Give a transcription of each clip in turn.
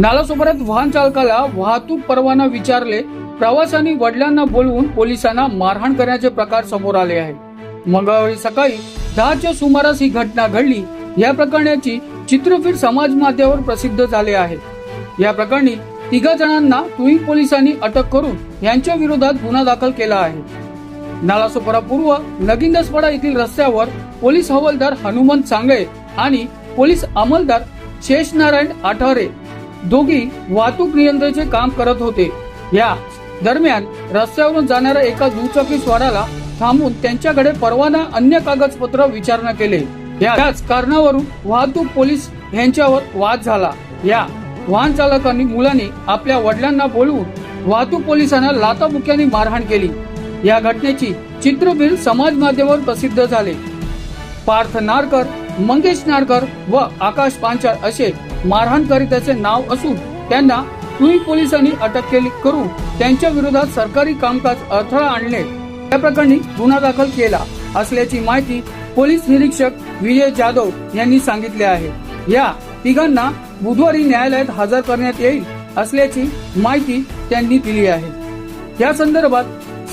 नालासोपाऱ्यात वाहन चालकाला वाहतूक परवाना विचारले प्रवाशांनी वडिलांना बोलवून पोलिसांना मारहाण करण्याचे प्रकार समोर आले आहे मंगळवारी सकाळी दहाच्या सुमारास ही घटना घडली. या प्रकरणाची चित्रफित समाज माध्यमावर प्रसिद्ध झाले आहे. या प्रकरणी तिघा जणांना तुई पोलिसांनी अटक करून यांच्या विरोधात गुन्हा दाखल केला आहे. नालासोपारा पूर्व नगिंदसपाडा येथील रस्त्यावर पोलीस हवालदार हनुमंत सांगळे आणि पोलीस अंमलदार शेषनारायण आठवरे दोघी वाहतूक नियंत्रणाचे काम करत होते. या दरम्यान रस्त्यावरून जाणाऱ्या एका दुचाकी स्वाराला थांबून त्यांच्याकडे परवाना अन्य कागदपत्र विचारणा केले. याच कारणावरून वाहतूक पोलीस यांच्यावर वाद झाला. या वाहन चालकांनी मुलांनी आपल्या वडिलांना बोलवून वाहतूक पोलिसांना लाताबुक्याने मारहाण केली. या घटनेची चित्रफित समाज माध्यमावर प्रसिद्ध झाले. पार्थ नारकर मंगेश नारकर व आकाश पांचाळ असे मारहाणकरित्याचे नाव असून त्यांना तुई पोलिसांनी अटक केली करून त्यांच्या विरोधात सरकारी कामकाज अडथळा आणले. या प्रकरणी गुन्हा दाखल केला असल्याची माहिती पोलीस निरीक्षक विजय जाधव यांनी सांगितले आहे. या तिघांना बुधवारी न्यायालयात हजर करण्यात येईल असल्याची माहिती त्यांनी दिली आहे. या संदर्भात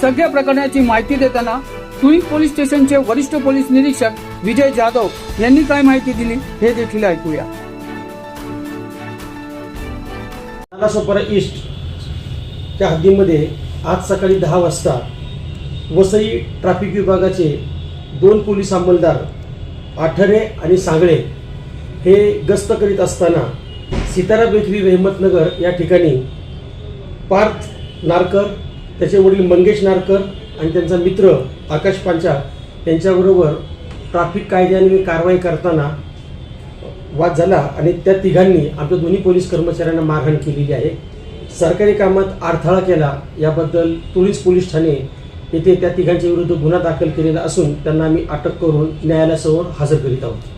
सगळ्या प्रकरणाची माहिती देताना तुई पोलीस स्टेशनचे वरिष्ठ पोलीस निरीक्षक विजय जाधव यांनी काय माहिती दिली हे देखील ऐकूया. नालासोपारा ईस्ट त्या हद्दीमध्ये आज सकाळी दहा वाजता वसई ट्रॅफिक विभागाचे दोन पोलीस अंमलदार आठरे आणि सांगळे हे गस्त करीत असताना सितारा बेकरी रहमतनगर या ठिकाणी पार्थ नारकर त्याचे वडील मंगेश नारकर आणि त्यांचा मित्र आकाश पांचा यांच्याबरोबर ट्रॅफिक कायद्याने कारवाई करताना वाद झाला आणि त्या तिघांनी आमच्या दोन्ही पोलीस कर्मचाऱ्यांना मारहाण केलेली आहे. सरकारी कामात अडथळा केला याबद्दल तुळीच पोलीस ठाणे येथे त्या तिघांच्या विरुद्ध गुन्हा दाखल केलेला असून त्यांना आम्ही अटक करून न्यायालयासमोर हजर करीत आहोत.